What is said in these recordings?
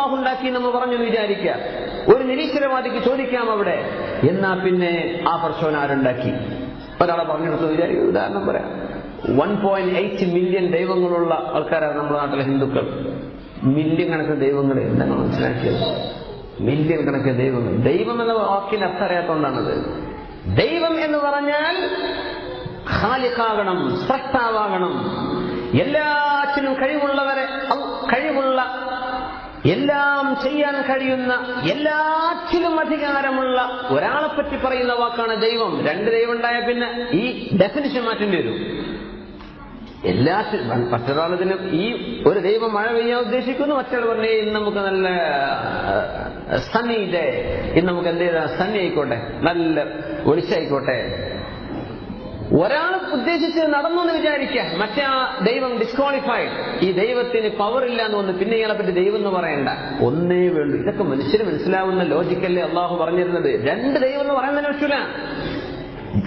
അള്ളാഹു ഉണ്ടാക്കി എന്ന് പറഞ്ഞു വിചാരിക്കുക. ഒരു നിരീശ്വരവാദിക്ക് ചോദിക്കാം അവിടെ. എന്നാ പിന്നെ ആ പ്രശ്നം ആരുണ്ടാക്കി? ഒരാളെ പറഞ്ഞെടുത്ത് വിചാരിക്കും. ഉദാഹരണം പറയാം. വൺ പോയിന്റ് എയ്റ്റ് മില്യൺ ദൈവങ്ങളുള്ള ആൾക്കാരാണ് നമ്മുടെ നാട്ടിലെ ഹിന്ദുക്കൾ. മില്യൺ കണക്കിന് ദൈവങ്ങൾ എന്താണ് മനസ്സിലാക്കിയത്? മില്യൺ കണക്കിന് ദൈവങ്ങൾ. ദൈവം എന്ന വാക്കിന് അർത്ഥം അറിയാത്തതുകൊണ്ടാണത്. ദൈവം എന്ന് പറഞ്ഞാൽ ഖാലിഖാകണം സ്രഷ്ടാവാകണം എല്ലാറ്റിനും കഴിവുള്ളവരെ കഴിവുള്ള എല്ലാം ചെയ്യാൻ കഴിയുന്ന എല്ലാറ്റിലും അധികാരമുള്ള ഒരാളെപ്പറ്റി പറയുന്ന വാക്കാണ് ദൈവം. രണ്ട് ദൈവം ഉണ്ടായ പിന്നെ ഈ ഡെഫിനിഷൻ മാറ്റേണ്ടി വരും. എല്ലാത്തിനും മറ്റൊരാളിതിന് ഈ ഒരു ദൈവം മഴ പെയ്യാൻ ഉദ്ദേശിക്കുന്നു മറ്റൊരാൾ പറഞ്ഞേ ഇന്ന് നമുക്ക് നല്ല സണ്ണി ഡേ ഇന്ന് നമുക്ക് എന്ത് ചെയ്താൽ സണ്ണി ആയിക്കോട്ടെ. നല്ല വെളിച്ചായിക്കോട്ടെ ഒരാൾ ഉദ്ദേശിച്ച് നടന്നു വിചാരിക്കുക മറ്റേ ആ ദൈവം ഡിസ്ക്വാളിഫൈഡ് ഈ ദൈവത്തിന് പവർ ഇല്ല എന്ന് വന്ന് പിന്നെ ഇയാളെ പറ്റി ദൈവം എന്ന് പറയണ്ട. ഒന്നേ വേണ്ടു. ഇതൊക്കെ മനുഷ്യന് മനസ്സിലാവുന്ന ലോജിക്കല്ലേ അള്ളാഹു പറഞ്ഞിരുന്നത്. രണ്ട് ദൈവം എന്ന് പറയുന്നതിന് പറ്റൂല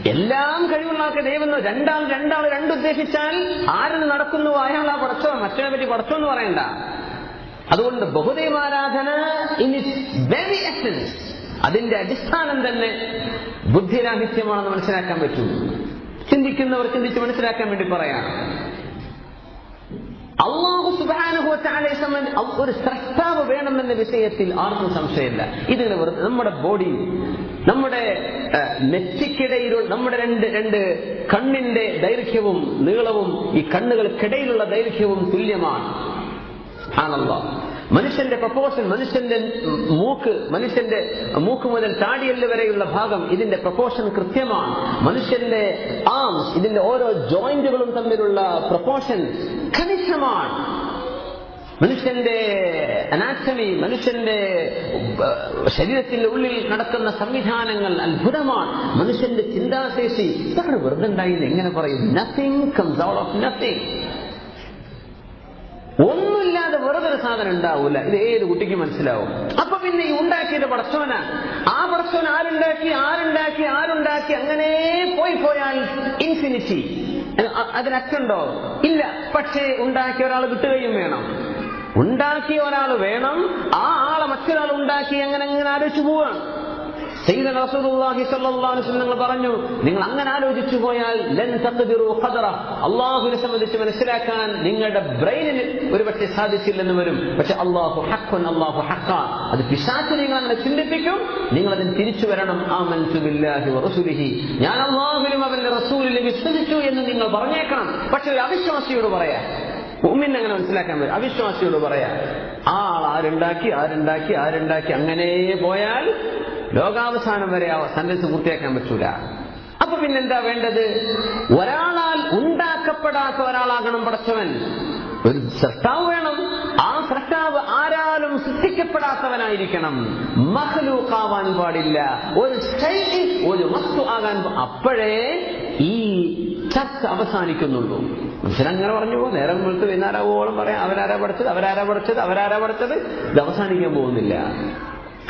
എല്ലാം കഴിവുള്ള ആൾക്ക് ദൈവം രണ്ടാൾ രണ്ടാൾ രണ്ടുദ്ദേശിച്ചാൽ ആരെന്ന് നടക്കുന്നു അയാൾ ആ പടച്ചോ മറ്റേ പറ്റി പടച്ചോ എന്ന് പറയണ്ട. അതുകൊണ്ട് ബഹുദൈവാരാധന ഇൻ ഇറ്റ്സ് വെരി എസൻസ് അതിന്റെ അടിസ്ഥാനം തന്നെ ബുദ്ധിരാഹിത്യമാണെന്ന് മനസ്സിലാക്കാൻ പറ്റൂ. ചിന്തിക്കുന്നവർ ചിന്തിച്ച് മനസ്സിലാക്കാൻ വേണ്ടി പറയാണ് അള്ളാഹു സുബാനുഭവത്താലെ സംബന്ധിച്ച് ഒരു സ്രഷ്ടാവ് വേണമെന്ന വിഷയത്തിൽ ആർക്കും സംശയമില്ല. വെറുതെ നമ്മുടെ ബോഡി നമ്മുടെ നെറ്റിക്കിടയിലുള്ള നമ്മുടെ രണ്ട് രണ്ട് കണ്ണിന്റെ ദൈർഘ്യവും നീളവും ഈ കണ്ണുകൾക്കിടയിലുള്ള ദൈർഘ്യവും തുല്യമാണ്. ആണല്ലോ മനുഷ്യന്റെ പ്രപ്പോഷൻ മനുഷ്യന്റെ മൂക്ക് മനുഷ്യന്റെ മൂക്ക് മുതൽ താടിയല്ല് വരെയുള്ള ഭാഗം ഇതിന്റെ പ്രപ്പോഷൻ കൃത്യമാണ്. മനുഷ്യന്റെ ആംസ് ഇതിന്റെ ഓരോ ജോയിന്റുകളും തമ്മിലുള്ള പ്രപ്പോഷൻ കണിശമാണ്. മനുഷ്യന്റെ അനാറ്റമി മനുഷ്യന്റെ ശരീരത്തിന്റെ ഉള്ളിൽ നടക്കുന്ന സംവിധാനങ്ങൾ അത്ഭുതമാണ്. മനുഷ്യന്റെ ചിന്താശേഷി ഇതാണ് വെറുതെ ഉണ്ടായിരുന്നു എങ്ങനെ പറയും? Nothing comes out of nothing ഒന്നുമില്ലാതെ വെറുതെ ഒരു സാധനം ഉണ്ടാവൂല ഇത് ഏത് കുട്ടിക്ക് മനസ്സിലാവും? അപ്പൊ പിന്നെ ഈ ഉണ്ടാക്കിയത് പടച്ചോന. ആ പടച്ചോൻ ആരുണ്ടാക്കി ആരുണ്ടാക്കി ആരുണ്ടാക്കി അങ്ങനെ പോയി പോയാൽ ഇൻഫിനിറ്റി അതിനക്കുണ്ടോ? ഇല്ല. പക്ഷേ ഉണ്ടാക്കിയ ഒരാൾ കിട്ടുകയും വേണം. ഉണ്ടാക്കിയ ഒരാൾ വേണം. ആ ആളെ മറ്റൊരാൾ ഉണ്ടാക്കി അങ്ങനെ അങ്ങനെ ആലോചിച്ചു പോവാണ്. സയ്യിദന റസൂലുള്ളാഹി സ്വല്ലല്ലാഹു അലൈഹി വസല്ലം നിങ്ങൾ പറഞ്ഞു നിങ്ങൾ അങ്ങനെ ആലോചിച്ചു പോയാൽ ലൻ ഖദറ. സംബന്ധിച്ച് മനസ്സിലാക്കാൻ നിങ്ങളുടെ ബ്രെയിനിന് ഒരുപക്ഷെ സാധിച്ചില്ലെന്ന് വരും. പക്ഷെ അല്ലാഹു ഹക്കൻ അല്ലാഹു ഹക്ക അത് പിശാച്ച് നിങ്ങൾ അങ്ങനെ ചിന്തിപ്പിക്കും നിങ്ങൾ അതിന് തിരിച്ചു വരണം. ആമൻതു ബില്ലാഹി വറസൂലിഹി ഞാൻ അല്ലാഹുവിലും അവന്റെ റസൂലിലും വിശ്വസിച്ചു എന്ന് നിങ്ങൾ പറഞ്ഞേക്കണം. പക്ഷെ ഒരു അവിശ്വാസിയോട് പറയാ. ഉമ്മിനെ അങ്ങനെ മനസ്സിലാക്കാൻ പറ്റും. അവിശ്വാസിയോട് പറയാ ആൾ ആരുണ്ടാക്കി ആരുണ്ടാക്കി ആരുണ്ടാക്കി അങ്ങനെ പോയാൽ ലോകാവസാനം വരെ ആ സെന്റൻസ് പൂർത്തിയാക്കാൻ പറ്റൂല. അപ്പൊ പിന്നെന്താ വേണ്ടത്? ഒരാളാൽ ഉണ്ടാക്കപ്പെടാത്ത ഒരാളാകണം പടച്ചവൻ. ഒരു സൃഷ്ടാവ് വേണം. ആ സൃഷ്ടാവ് ആരാലും സൃഷ്ടിക്കപ്പെടാത്തവനായിരിക്കണം. മഹലൂക്കാവാൻ പാടില്ല. ഒരു ശൈലി ഒരു വസ്തു ആകാൻ അപ്പോഴേ ഈ ചർച്ച അവസാനിക്കുന്നുള്ളൂ. മനുഷ്യനങ്ങനെ പറഞ്ഞു പോകും. നേരം വെളുത്ത് പോകണം പറയാം. അവരാരാ പഠിച്ചത്? അവരാരാ പഠിച്ചത്? അവരാരാ പഠിച്ചത്? ഇത് അവസാനിക്കാൻ പോകുന്നില്ല.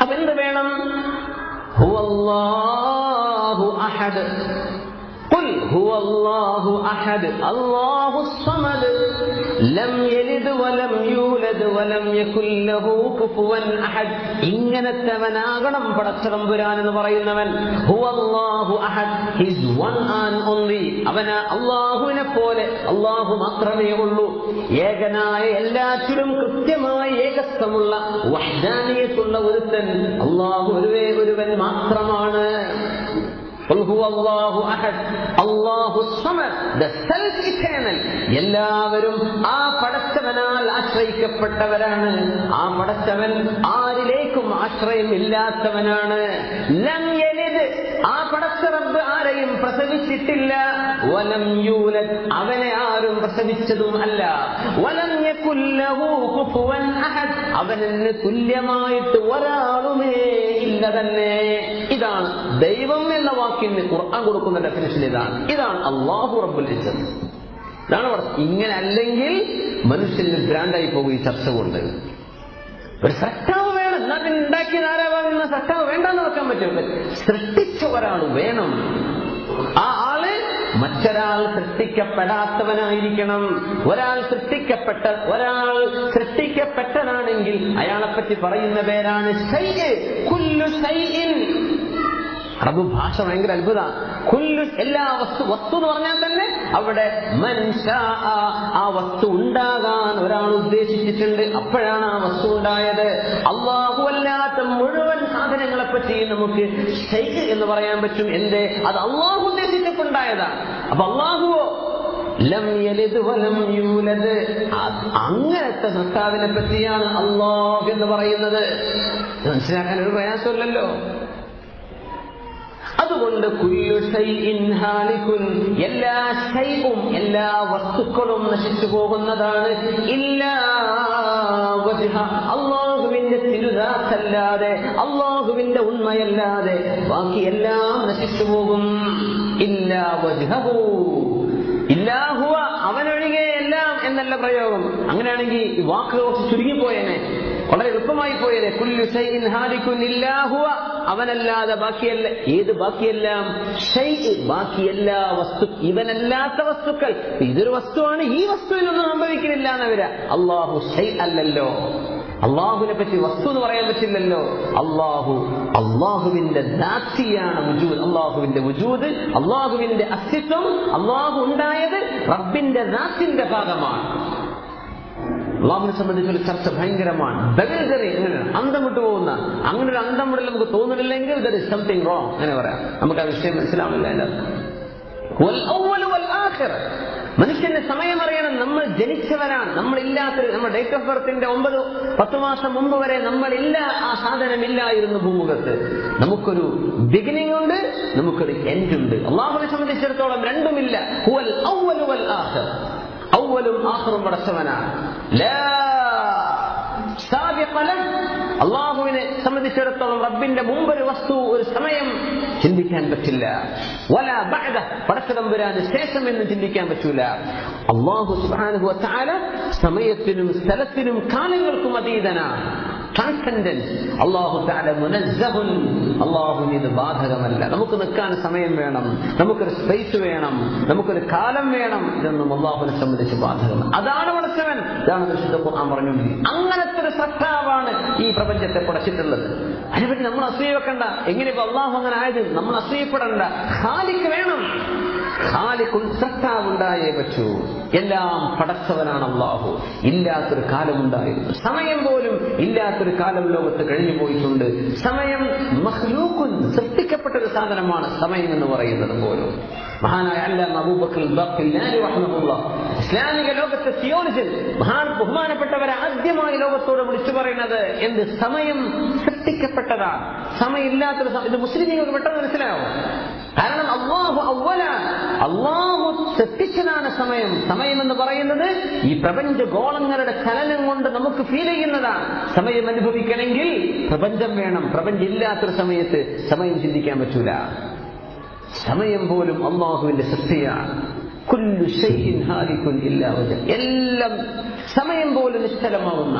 അപ്പൊ എന്ത് വേണം? هو الله أحد. قل هو الله أحد. الله الصمد. لم يلد ولم يولد. യലദ് വലം യകുല്ലഹു ഇങ്ങനത്തെവനാകണം പടച്ചതമ്പുരാൻ എന്ന് പറയുന്നവൻ. ഹുവല്ലാഹു അഹദ്. ഹിസ് ഓൺലി അള്ളാഹുവിനെ പോലെ അള്ളാഹു മാത്രമേ ഉള്ളൂ. ഏകനായ എല്ലാറ്റിലും കൃത്യമായ ഏകസ്ഥമുള്ള വഹ്ദാനിയത്തുള്ള ഒരുത്തൻ അള്ളാഹു ഒരുവേ ഒരുവൻ മാത്രമാണ്. എല്ലാവരും ആ പടച്ചവനാൽ ആശ്രയിക്കപ്പെട്ടവരാണ്. ആ പടച്ചവൻ ആരിലേക്കും ആശ്രയം ഇല്ലാത്തവനാണ് ആ പടച്ച റബ്ബ് ആരെയും പ്രസവിച്ചിട്ടില്ല. വലം യൂല അവനെ ആരും പ്രസവിച്ചതും അല്ല. വലം കുഫുവൻ അഹദ് അവന് തുല്യമായിട്ട് ഒരാളുമേ ഇല്ല തന്നെ. ഇതാണ് ദൈവം എന്ന വാക്കിന് ഖുർആൻ കൊടുക്കുന്ന ഡെഫിനേഷൻ ഇതാണ്. ഇതാണ് അള്ളാഹു റബ്ബുൽ ഇസ്സത്ത്. ഇതാണ്. ഇങ്ങനെ അല്ലെങ്കിൽ മനുഷ്യന് ഗ്രാൻഡായി പോകും ഈ ചർച്ച കൊണ്ട്. ഒരു സട്ടാവ് വേണം. പിന്നെ വേണ്ട നടക്കാൻ സട്ടാവ് വേണ്ടെന്ന് വെക്കാൻ പറ്റും സൃഷ്ടിച്ച ഒരാൾ വേണം. ആ ആൾ മറ്റൊരാൾ സൃഷ്ടിക്കപ്പെടാത്തവനായിരിക്കണം. ഒരാൾ സൃഷ്ടിക്കപ്പെട്ട ഒരാൾ സൃഷ്ടിക്കപ്പെട്ടതാണെങ്കിൽ അയാളെപ്പറ്റി പറയുന്ന പേരാണ് അറബ് ഭാഷ ഭയങ്കര അത്ഭുത. കുല്ലു എല്ലാ വസ്തു വസ്തു എന്ന് പറഞ്ഞാൽ തന്നെ അവിടെ മനുഷ്യ ആ വസ്തു ഉണ്ടാകാൻ ഒരാൾ ഉദ്ദേശിച്ചിട്ടുണ്ട്. അപ്പോഴാണ് ആ വസ്തു ഉണ്ടായത്. അള്ളാഹു അല്ലാത്ത സാധനങ്ങളെ പറ്റി നമുക്ക്. ഷെയ്ഖ് എന്ന് പറയാൻ പറ്റും എന്തേ? അത് അള്ളാഹു ഉദ്ദേശിച്ചിട്ടുണ്ടായതാണ്. അപ്പൊ അള്ളാഹുവോ ലം വലം യൂലദ്. അങ്ങനത്തെ സർക്കാവിനെ പറ്റിയാണ് അള്ളാഹ് എന്ന് പറയുന്നത്. മനസ്സിലാക്കാൻ ഒരു പ്രയാസമല്ലല്ലോ. അതുകൊണ്ട് എല്ലാ ശൈവും എല്ലാ വസ്തുക്കളും നശിച്ചു പോകുന്നതാണ്. ഇല്ലാ വജ്ഹ. തിരുദാസല്ലാതെ അള്ളാഹുവിന്റെ ഉണ്മയല്ലാതെ ബാക്കി എല്ലാം നശിച്ചു പോകും. ഇല്ലാഹുവ അവനൊഴികെ എല്ലാം എന്നല്ല പ്രയോഗം. അങ്ങനെയാണെങ്കിൽ ഈ വാക്ക് കുറച്ച് ചുരുങ്ങിപ്പോയേനെ. വളരെ എളുപ്പമായി പോയത് അവനല്ലാതെ ബാക്കിയല്ല ഏത് ബാക്കിയെല്ലാം? ബാക്കിയെല്ലാ വസ്തു ഇവനല്ലാത്ത വസ്തുക്കൾ. ഇതൊരു വസ്തുവാണ് ഈ വസ്തുവിനൊന്നും സംഭവിക്കുന്നില്ല എന്നവരാ അള്ളാഹു അല്ലല്ലോ. അള്ളാഹുവിനെ പറ്റി വസ്തു എന്ന് പറയാൻ പറ്റില്ലല്ലോ. അള്ളാഹു അള്ളാഹുവിന്റെ ദാത്തിയാണ് വുജൂദ്. അള്ളാഹുവിന്റെ വുജൂദ് അള്ളാഹുവിന്റെ അസ്തിത്വം അള്ളാഹു ഉണ്ടായത് റബ്ബിന്റെ ദാത്തിന്റെ ഭാഗമാണ്. അള്ളാഹുവിനെ സംബന്ധിച്ചൊരു ചർച്ച ഭയങ്കരമാണ്. അന്തം വിട്ടു പോകുന്ന. അങ്ങനെ ഒരു അന്തം വിടൽ നമുക്ക് തോന്നുന്നില്ലെങ്കിൽ ദർ ഇസ് സംതിങ് റോങ് അങ്ങനെ പറയാം. നമുക്ക് ആ വിഷയം മനസ്സിലാവില്ല അതിന്റെ മനുഷ്യന്റെ സമയം അറിയണം നമ്മൾ ജനിച്ചവരാണ് നമ്മളില്ലാത്ത നമ്മുടെ ഡേറ്റ് ഓഫ് ബർത്തിന്റെ ഒമ്പത് പത്ത് മാസം മുമ്പ് വരെ നമ്മളില്ല ആ സാധനം ഇല്ലായിരുന്നു ഭൂമുഖത്ത്. നമുക്കൊരു ബിഗിനിങ് ഉണ്ട് നമുക്കൊരു എൻഡ് ഉണ്ട്. അള്ളാഹുവിനെ സംബന്ധിച്ചിടത്തോളം രണ്ടുമില്ല. ഹുവൽ. അവലും ആഹ്റും പടച്ചവനാണ്. അള്ളാഹുവിനെ സംബന്ധിച്ചിടത്തോളം റബ്ബിന്റെ മുമ്പൊരു വസ്തു ഒരു സമയം ചിന്തിക്കാൻ പറ്റില്ല. വല ബഅദ പടച്ചതമ്പുരാന് ശേഷം എന്ന് ചിന്തിക്കാൻ പറ്റൂല. അള്ളാഹു സുബ്ഹാനഹു വതആല സമയത്തിനും സ്ഥലത്തിനും കാലങ്ങൾക്കും അതീതനാണ് ട്രാൻസെൻഡൻസ് അള്ളാഹു മുനസ്സഹുൻ. അള്ളാഹുവിന് ഇത് ബാധകമല്ല. നമുക്ക് നിൽക്കാൻ സമയം വേണം. നമുക്കൊരു സ്പേസ് വേണം. നമുക്കൊരു കാലം വേണം. ഇതൊന്നും അള്ളാഹുവിനെ സംബന്ധിച്ച് ബാധകമല്ല. അതാണ് പടച്ചവൻ ഇതാണ് വിശുദ്ധ ഖുർആൻ പറഞ്ഞു അങ്ങനത്തെ ഒരു ഈ പ്രപഞ്ചത്തെ പടച്ചിട്ടുള്ളത്. അതിനെപ്പറ്റി നമ്മൾ അസൂയ വെക്കണ്ട എങ്ങനെ ഇപ്പൊ അള്ളാഹു അങ്ങനെ ആയത്? നമ്മൾ അസൂയപ്പെടണ്ട. ഖാലിക്ക് വേണം. ഖാലിക്കുൽ സത്താവുണ്ടായേ പറ്റൂ. എല്ലാം പടച്ചവനാണ് അള്ളാഹു. ഇല്ലാത്തൊരു കാലമുണ്ടായിരുന്നു. സമയം പോലും ഇല്ലാത്തൊരു കാലം ലോകത്ത് കഴിഞ്ഞു പോയിട്ടുണ്ട്. സമയം മഹ്ലൂക്കുൻ സൃഷ്ടിക്കപ്പെട്ട ഒരു സാധനമാണ് സമയം എന്ന് പറയുന്നത് പോലും. മഹാനായ അല്ലാമ അബൂബക്കർ ഇസ്ലാമിക ലോകത്തെ തിയോളജിൽ മഹാൻ ബഹുമാനപ്പെട്ടവരെ ആദ്യമായി ലോകത്തോട് വിളിച്ചു പറയുന്നത് എന്ത്? സമയം സൃഷ്ടിക്കപ്പെട്ടതാണ് സമയമില്ലാത്തൊരു ഇത് മുസ്ലിമീങ്ങൾക്ക് പെട്ടെന്ന് മനസ്സിലാവും. കാരണം അള്ളാഹു അവലാണ് അള്ളാഹു സൃഷ്ടിച്ചതാണ് സമയം. സമയം എന്ന് പറയുന്നത് ഈ പ്രപഞ്ച ഗോളങ്ങളുടെ ചലനം കൊണ്ട് നമുക്ക് ഫീൽ ചെയ്യുന്നതാണ്. സമയം അനുഭവിക്കണമെങ്കിൽ പ്രപഞ്ചം വേണം. പ്രപഞ്ചം ഇല്ലാത്തൊരു സമയത്ത് സമയം ചിന്തിക്കാൻ പറ്റൂല. സമയം പോലും അള്ളാഹുവിന്റെ സൃഷ്ടിയാണ് കുല്ലു ഹാലിക്കുൻ ഇല്ലാ വജഹ്. എല്ലാം സമയം പോലും നിശ്ചലമാവുന്ന